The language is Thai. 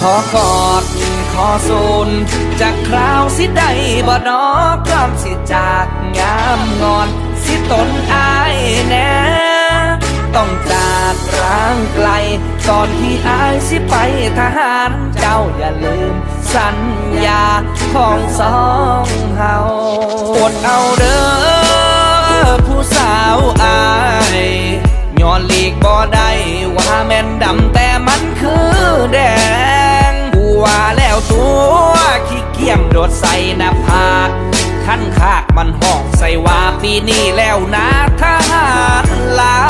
ขอกอดขอสูนจากคราวสิได้บ่ดอกพร้อมสิจากงามงอน สิตนอายแน่ต้องจากร่างไกลก่อนที่อายสิไปทหารเจ้าอย่าลืม สัญญาของสองเฮาอดเอาเด้อผู้สาวอายย้อนหลีกบ่ได้ว่าแม่นดำ ดใส่หน้าผากขั้นคากมันห้องใส่ว่าปีนี้แล้วนะทหารลา